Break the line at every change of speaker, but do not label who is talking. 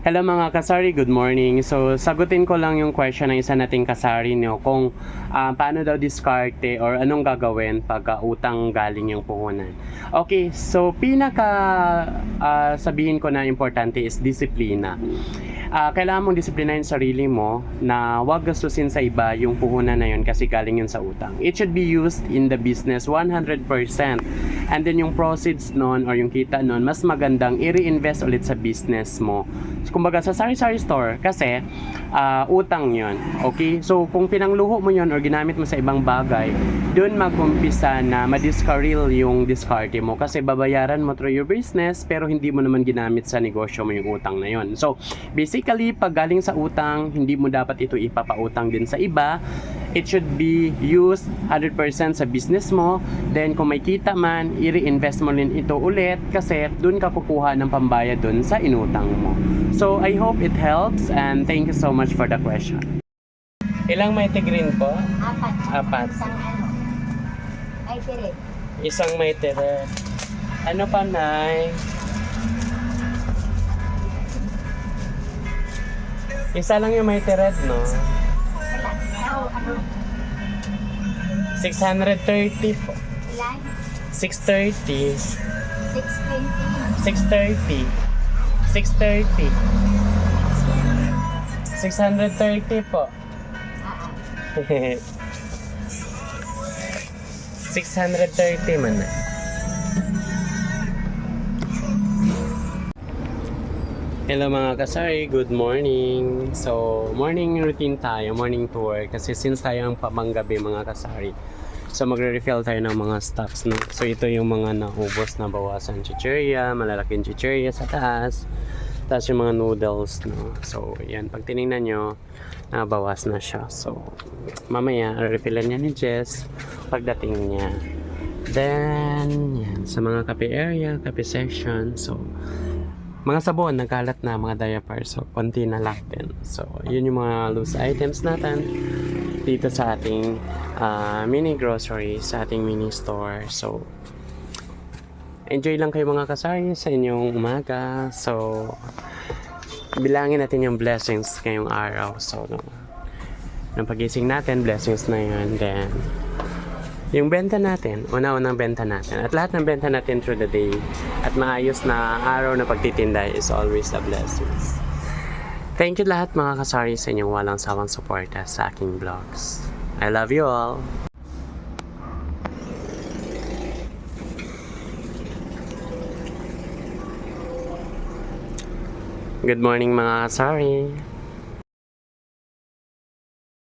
Hello mga kasari, good morning. So, sagutin ko lang yung question ng isa nating kasari nyo kung ah, paano daw diskarte or anong gagawin pag ah, utang galing yung puhunan. Okay, so pinaka ah, sabihin ko na importante is disiplina. Ah, kailangan mong disiplinahin sarili mo na wag gastusin sa iba yung puhunan na yun kasi galing yun sa utang. It should be used in the business 100%. And then yung proceeds nun or yung kita nun, mas magandang i-reinvest ulit sa business mo. So, kumbaga sa sari-sari store, kasi ah, utang yun. Okay? So kung pinangluho mo yun or ginamit mo sa ibang bagay, doon mag-umpisa na madiscarril yung discarte mo kasi babayaran mo through your business pero hindi mo naman ginamit sa negosyo mo yung utang na yun. So basically, pag galing sa utang, hindi mo dapat ito ipapautang din sa iba. It should be used 100% sa business mo. Then kung may kita man, i-reinvest mo rin ito ulit kasi doon ka kukuha ng pambayad doon sa inutang mo. So I hope it helps and thank you so much for the question. Ilang may green po?
Apat.
Apat.
Isang ano. Ay, tire.
Isang may tere. Ano pa, Nay? Isa lang yung may tere, no?
Wala. Ano, ano,
630 po.
ilan?
630.
620.
630. 630. 630 po.
Ah, ah.
630 man na. Hello mga kasari, good morning. So, morning routine tayo, morning tour. Kasi since tayo ang pamanggabi mga kasari, so magre-refill tayo ng mga stocks. No? So, ito yung mga naubos na bawasan chicheria, malalaking chicheria sa taas. Tapos yung mga noodles. No? So, yan. Pag tinignan nyo, nabawas na siya. So, mamaya, refillan niya ni Jess pagdating niya. Then, yan. Sa mga kape area, kape section. So, mga sabon, nagkalat na mga diaper. So, konti na lang din. So, yun yung mga loose items natin dito sa ating ah, mini grocery, sa ating mini store. So, enjoy lang kayo mga kasari sa inyong umaga. So, bilangin natin yung blessings ngayong araw. So, no, ng pagising natin, blessings na yun. Then, yung benta natin, una-unang benta natin, at lahat ng benta natin through the day, at maayos na araw na pagtitinda is always a blessings. Thank you lahat mga kasari sa inyong walang sawang suporta sa aking vlogs. I love you all! Good morning mga kasari!